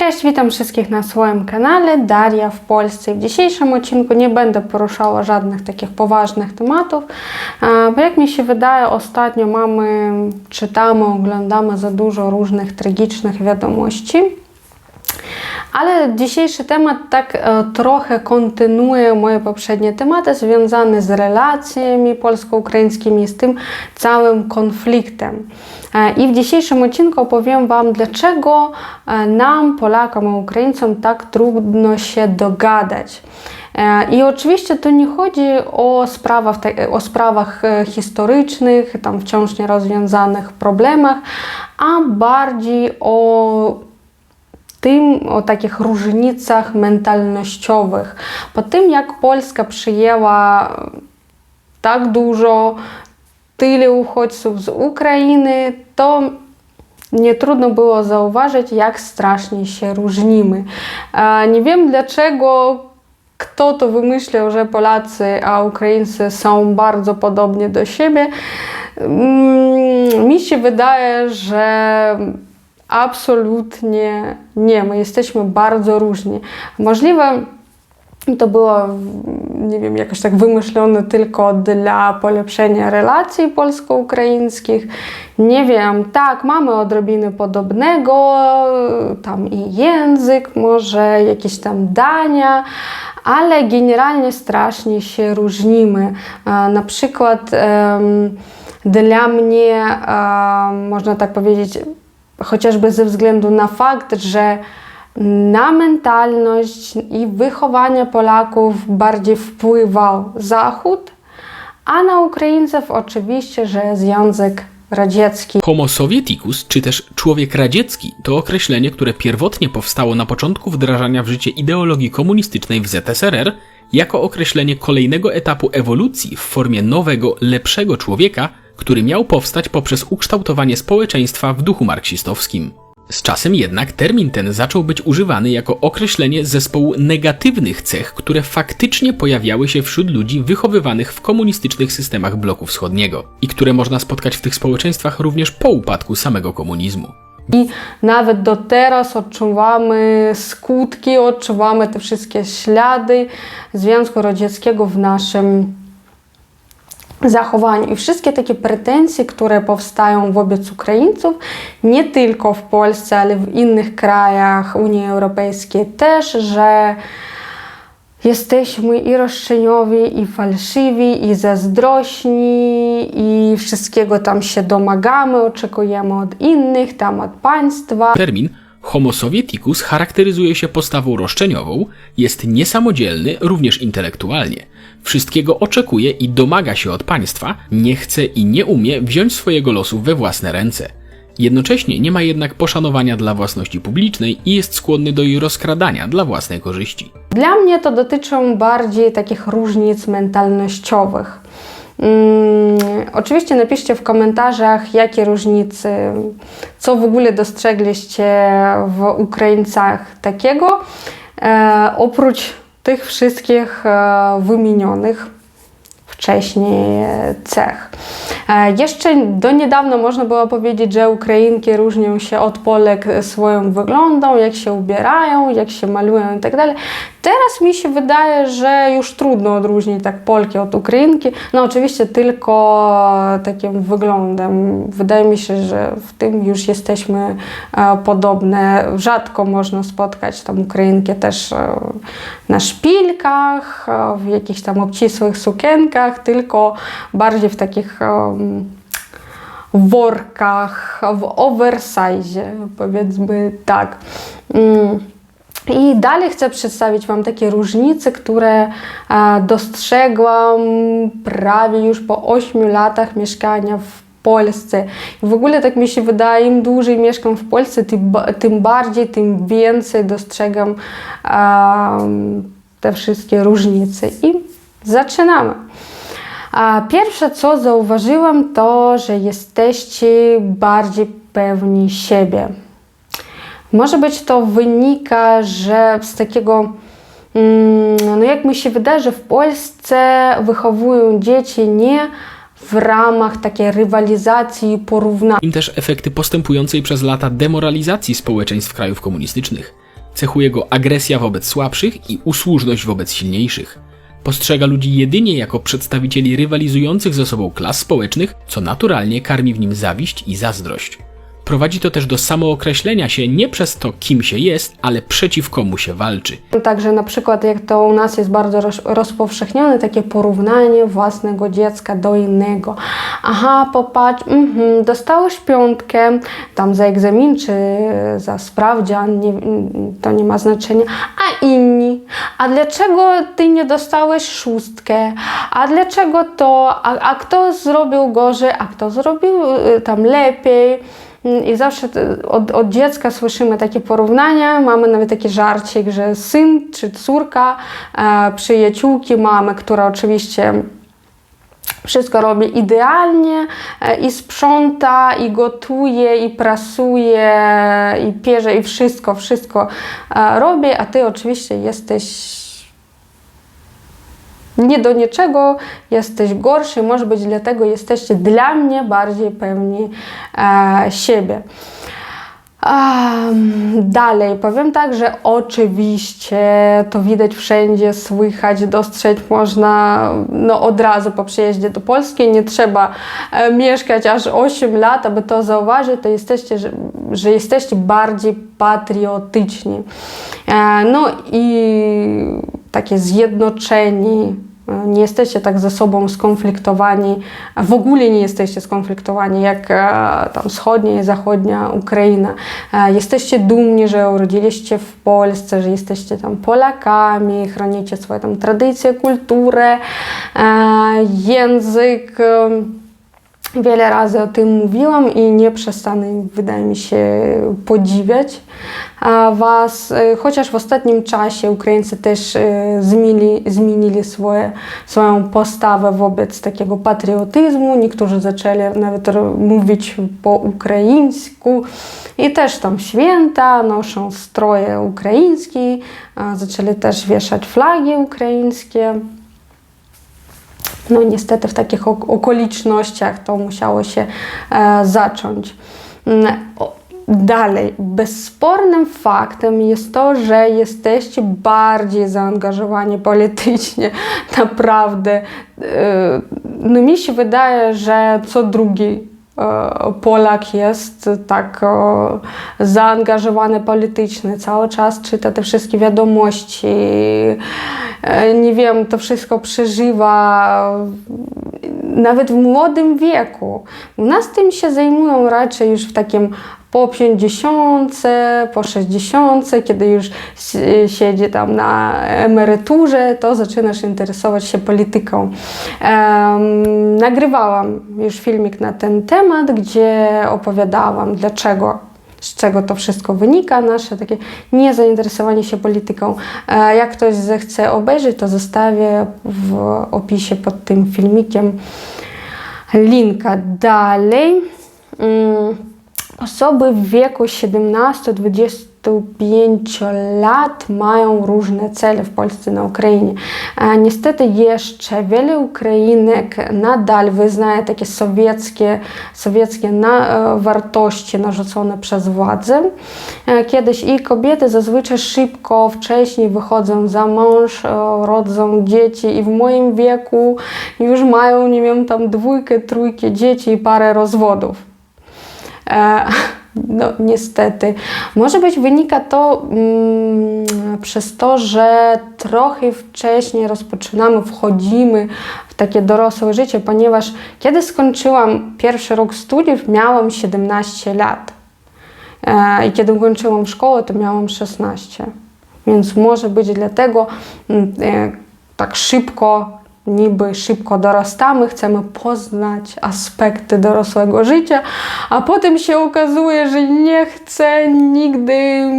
Cześć, witam wszystkich na swoim kanale Daria w Polsce. W dzisiejszym odcinku nie będę poruszała żadnych takich poważnych tematów, bo jak mi się wydaje, ostatnio mamy, czytamy, oglądamy za dużo różnych tragicznych wiadomości. Ale dzisiejszy temat tak e, trochę kontynuuje moje poprzednie tematy związane z relacjami polsko-ukraińskimi, z tym całym konfliktem. E, I w dzisiejszym odcinku opowiem Wam, dlaczego e, nam, Polakom i Ukraińcom, tak trudno się dogadać. I oczywiście tu nie chodzi o sprawach, o sprawach historycznych, tam wciąż nierozwiązanych problemach, a bardziej o tym, o takich różnicach mentalnościowych. Po tym, jak Polska przyjęła tak dużo, tyle uchodźców z Ukrainy, to nie trudno było zauważyć, jak strasznie się różnimy. E, Nie wiem dlaczego kto to wymyślił, że Polacy a Ukraińcy są bardzo podobni do siebie. Mm, Mi się wydaje, że absolutnie nie. My jesteśmy bardzo różni. Możliwe to było, nie wiem, jakoś tak wymyślone tylko dla polepszenia relacji polsko-ukraińskich. Nie wiem, tak, mamy odrobinę podobnego, tam i język, może jakieś tam dania, ale generalnie strasznie się różnimy. E, Na przykład dla mnie, em, można tak powiedzieć, chociażby ze względu na fakt, że na mentalność i wychowanie Polaków bardziej wpływał Zachód, a na Ukraińców oczywiście, że Związek Radziecki. Homo sovieticus, czy też człowiek radziecki, to określenie, które pierwotnie powstało na początku wdrażania w życie ideologii komunistycznej w ZSRR, jako określenie kolejnego etapu ewolucji w formie nowego, lepszego człowieka, który miał powstać poprzez ukształtowanie społeczeństwa w duchu marksistowskim. Z czasem jednak termin ten zaczął być używany jako określenie zespołu negatywnych cech, które faktycznie pojawiały się wśród ludzi wychowywanych w komunistycznych systemach bloku wschodniego i które można spotkać w tych społeczeństwach również po upadku samego komunizmu. I nawet do teraz odczuwamy skutki, odczuwamy te wszystkie ślady Związku Radzieckiego w naszym zachowaniu. I wszystkie takie pretensje, które powstają wobec Ukraińców, nie tylko w Polsce, ale w innych krajach Unii Europejskiej też, że jesteśmy i roszczeniowi, i falszywi, i zazdrośni, i wszystkiego tam się domagamy, oczekujemy od innych, tam od państwa. Termin Homo sovieticus charakteryzuje się postawą roszczeniową, jest niesamodzielny również intelektualnie. Wszystkiego oczekuje i domaga się od państwa, nie chce i nie umie wziąć swojego losu we własne ręce. Jednocześnie nie ma jednak poszanowania dla własności publicznej i jest skłonny do jej rozkradania dla własnej korzyści. Dla mnie to dotyczą bardziej takich różnic mentalnościowych. Mm, oczywiście napiszcie w komentarzach, jakie różnice, co w ogóle dostrzegliście w Ukraińcach takiego, e, oprócz tych wszystkich e, wymienionych wcześniej cech. E, Jeszcze do niedawna można było powiedzieć, że Ukrainki różnią się od Polek swoim wyglądem, jak się ubierają, jak się malują i tak. Teraz mi się wydaje, że już trudno odróżnić tak Polki od Ukrainki. No oczywiście tylko takim wyglądem. Wydaje mi się, że w tym już jesteśmy e, podobne. Rzadko można spotkać tam Ukrainki też e, na szpilkach, w jakichś tam obcisłych sukienkach, tylko bardziej w takich workach, w oversize, powiedzmy tak. Mm. I dalej chcę przedstawić Wam takie różnice, które e, dostrzegłam prawie już po 8 latach mieszkania w Polsce. W ogóle tak mi się wydaje, im dłużej mieszkam w Polsce, tym, ba- tym bardziej, tym więcej dostrzegam em, te wszystkie różnice. I zaczynamy. Pierwsze, co zauważyłam, to, że jesteście bardziej pewni siebie. Może być to wynika, że z takiego, mm, no jak mi się wydaje, że w Polsce wychowują dzieci nie w ramach takiej rywalizacji i porównania. Im też efekty postępującej przez lata demoralizacji społeczeństw krajów komunistycznych. Cechuje go agresja wobec słabszych i usłużność wobec silniejszych. Postrzega ludzi jedynie jako przedstawicieli rywalizujących ze sobą klas społecznych, co naturalnie karmi w nim zawiść i zazdrość. Prowadzi to też do samookreślenia się nie przez to, kim się jest, ale przeciw komu się walczy. Także na przykład jak to u nas jest bardzo roz, rozpowszechnione takie porównanie własnego dziecka do innego. Aha, popatrz, mhm, dostałeś piątkę tam za egzamin czy za sprawdzian, nie, to nie ma znaczenia. A inni? A dlaczego ty nie dostałeś szóstkę? A dlaczego to? A, a kto zrobił gorzej? A kto zrobił y, tam lepiej? I zawsze te- od, od dziecka słyszymy takie porównania, mamy nawet taki żarcik, że syn czy córka e, przyjaciółki mamy, która oczywiście wszystko robi idealnie e, i sprząta, i gotuje, i prasuje, i pierze, i wszystko, wszystko e, robi, a ty oczywiście jesteś nie do niczego, jesteś gorszy, może być dlatego jesteście dla mnie bardziej pewni e, siebie. Dalej powiem tak, że oczywiście to widać wszędzie, słychać, dostrzec można no, od razu po przyjeździe do Polski. Nie trzeba e, mieszkać aż 8 lat, aby to zauważyć, to jesteście, że, że jesteście bardziej patriotyczni. E, No i takie zjednoczeni, nie jesteście tak ze sobą skonfliktowani, w ogóle nie jesteście skonfliktowani jak e, tam wschodnia i zachodnia Ukraina. E, Jesteście dumni, że urodziliście w Polsce, że jesteście tam Polakami, chronicie swoje tam kulturę, e, język. Wiele razy o tym mówiłam i nie przestanę, wydaje mi się, podziwiać Was. E, Chociaż w ostatnim czasie Ukraińcy też e, zmienili, zmienili swoje, swoją postawę wobec takiego patriotyzmu. Niektórzy zaczęli nawet mówić po ukraińsku i też tam święta, noszą stroje ukraińskie, zaczęli też wieszać flagi ukraińskie. No niestety w takich ok- okolicznościach to musiało się e, zacząć. Mm, Dalej, bezspornym faktem jest to, że jesteście bardziej zaangażowani politycznie, naprawdę. E, No mi się wydaje, że co drugi Polak jest tak e, zaangażowany politycznie, cały czas czyta te wszystkie wiadomości, e, nie wiem, to wszystko przeżywa nawet w młodym wieku. U nas tym się zajmują raczej już w takim po 50, po 60, kiedy już siedzi tam na emeryturze, to zaczynasz interesować się polityką. Em, nagrywałam już filmik na ten temat, gdzie opowiadałam, dlaczego z czego to wszystko wynika, nasze takie niezainteresowanie się polityką. E, Jak ktoś zechce obejrzeć, to zostawię w opisie pod tym filmikiem linka. Dalej. Osoby w wieku 17-25 lat mają różne cele w Polsce, na Ukrainie. Niestety jeszcze wiele Ukrainek nadal wyznaje takie sowieckie, sowieckie na, e, wartości narzucone przez władzę. E, Kiedyś i kobiety zazwyczaj szybko, wcześniej wychodzą za mąż, e, rodzą dzieci i w moim wieku już mają, nie wiem, tam dwójkę, trójkę dzieci i parę rozwodów. E, No, niestety. Może być wynika to mm, przez to, że trochę wcześniej rozpoczynamy, wchodzimy w takie dorosłe życie, ponieważ kiedy skończyłam pierwszy rok studiów, miałam 17 lat. E, I kiedy ukończyłam szkołę, to miałam 16. Więc może być dlatego mm, e, tak szybko, niby szybko dorastamy, chcemy poznać aspekty dorosłego życia, a potem się okazuje, że nie chcę nigdy,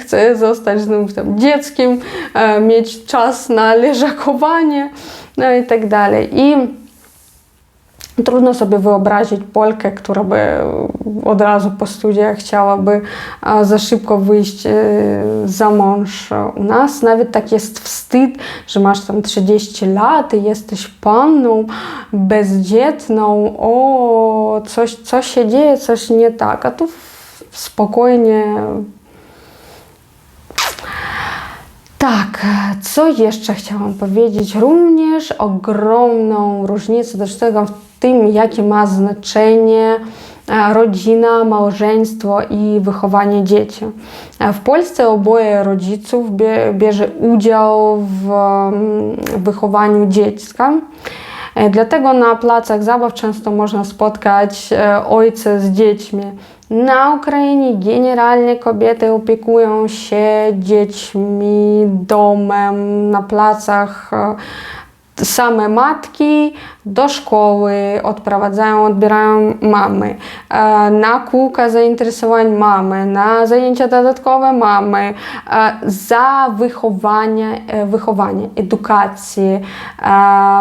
chcę zostać znów tam dzieckiem, e, mieć czas na leżakowanie, no i tak dalej. I Trudno sobie wyobrazić Polkę, która by od razu po studiach chciałaby za szybko wyjść e, za mąż u nas. Nawet tak jest wstyd, że masz tam 30 lat i jesteś panną bezdzietną. O, coś, coś się dzieje, coś nie tak. A tu spokojnie Tak, co jeszcze chciałam powiedzieć? Również ogromną różnicę do tego w tym, jakie ma znaczenie e, rodzina, małżeństwo i wychowanie dzieci. E, W Polsce oboje rodziców bie, bierze udział w mm, wychowaniu dziecka. E, Dlatego na placach zabaw często można spotkać ojca z dziećmi. Na Ukrainie generalnie kobiety opiekują się dziećmi, domem, na placach. Same matki do szkoły odprowadzają, odbierają mamy. E, Na kółka zainteresowań mamy, na zajęcia dodatkowe mamy. E, Za wychowanie, e, wychowanie edukację,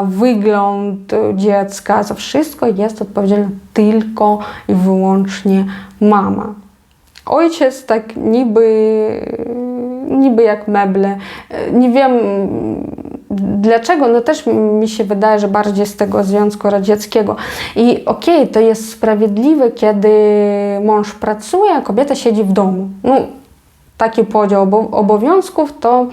wygląd dziecka, za wszystko jest odpowiedzialna tylko i wyłącznie mama. Ojciec tak niby, niby jak meble. Nie wiem dlaczego, no też mi się wydaje, że bardziej z tego Związku Radzieckiego. I okej, to jest sprawiedliwe, kiedy mąż pracuje, a kobieta siedzi w domu. No, taki podział obo- obowiązków to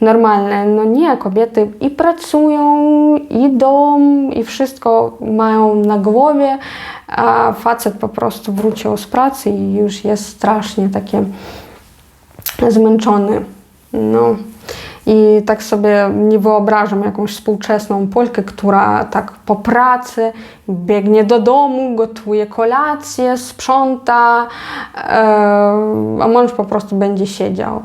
normalne. No nie, kobiety i pracują, i dom, i wszystko mają na głowie, a facet po prostu wrócił z pracy i już jest strasznie takie zmęczony. No. I tak sobie nie wyobrażam jakąś współczesną Polkę, która tak po pracy biegnie do domu, gotuje kolację, sprząta, e, a mąż po prostu będzie siedział.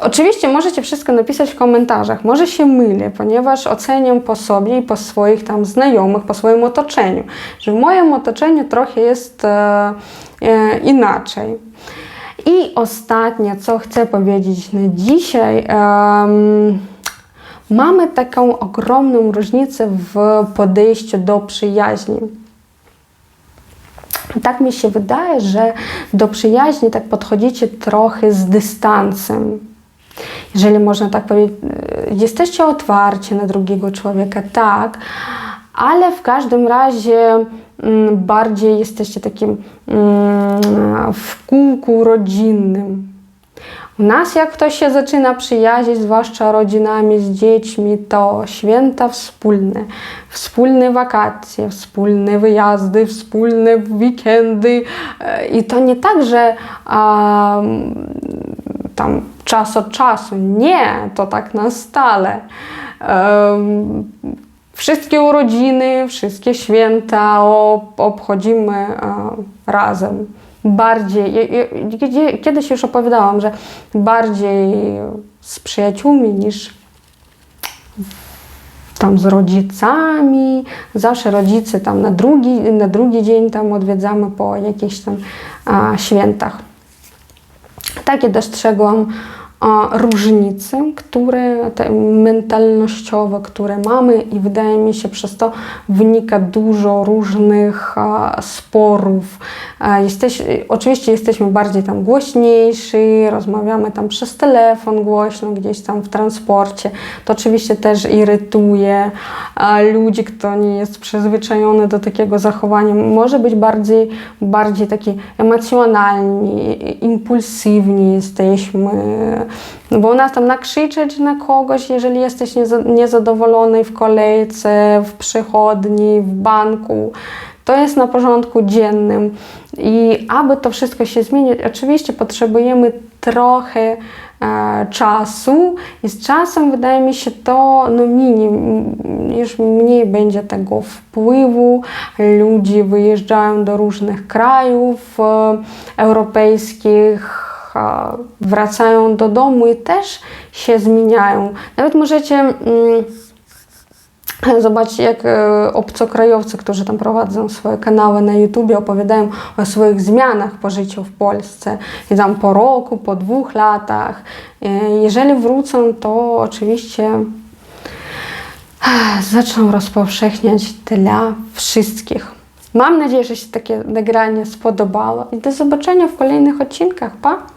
Oczywiście możecie wszystko napisać w komentarzach. Może się mylę, ponieważ oceniam po sobie i po swoich tam znajomych, po swoim otoczeniu, że w moim otoczeniu trochę jest e, e, inaczej. I ostatnie, co chcę powiedzieć na dzisiaj. em, mamy taką ogromną różnicę w podejściu do przyjaźni. Tak mi się wydaje, że do przyjaźni tak podchodzicie trochę z dystansem. Jeżeli można tak powiedzieć, e, jesteście otwarci na drugiego człowieka, tak, ale w każdym razie mm, bardziej jesteście takim mm, w kółku rodzinnym. U nas, jak ktoś się zaczyna przyjaźnić, zwłaszcza rodzinami z dziećmi, to święta wspólne, wspólne wakacje, wspólne wyjazdy, wspólne weekendy. E, I to nie tak, że a, tam czas od czasu. Nie, to tak na stale. Wszystkie urodziny, wszystkie święta ob- obchodzimy e, razem. Bardziej, kiedyś już opowiadałam, że bardziej z przyjaciółmi niż tam z rodzicami. Zawsze rodzice tam na drugi, na drugi dzień tam odwiedzamy po jakichś tam świętach. Takie dostrzegłam a, różnice, które te mentalnościowe, które mamy i wydaje mi się przez to wynika dużo różnych sporów. Jesteś, oczywiście jesteśmy bardziej tam głośniejsi, rozmawiamy tam przez telefon głośno, gdzieś tam w transporcie. To oczywiście też irytuje ludzi, kto nie jest przyzwyczajony do takiego zachowania. Może być bardziej, bardziej taki emocjonalni, impulsywni jesteśmy, bo u nas tam nakrzyczeć na kogoś, jeżeli jesteś nieza- niezadowolony w kolejce, w przychodni, w banku. To jest na porządku dziennym. I aby to wszystko się zmienić, oczywiście potrzebujemy trochę e, czasu i z czasem wydaje mi się to no minie, m, już mniej będzie tego wpływu. Ludzie wyjeżdżają do różnych krajów e, europejskich, a, wracają do domu i też się zmieniają. Nawet możecie mm, zobaczyć, jak e, obcokrajowcy, którzy tam prowadzą swoje kanały na YouTubie, opowiadają o swoich zmianach po życiu w Polsce. I tam po roku, po dwóch latach. E, Jeżeli wrócą, to oczywiście zaczną rozpowszechniać dla wszystkich. Mam nadzieję, że się takie nagranie spodobało i do zobaczenia w kolejnych odcinkach. Pa!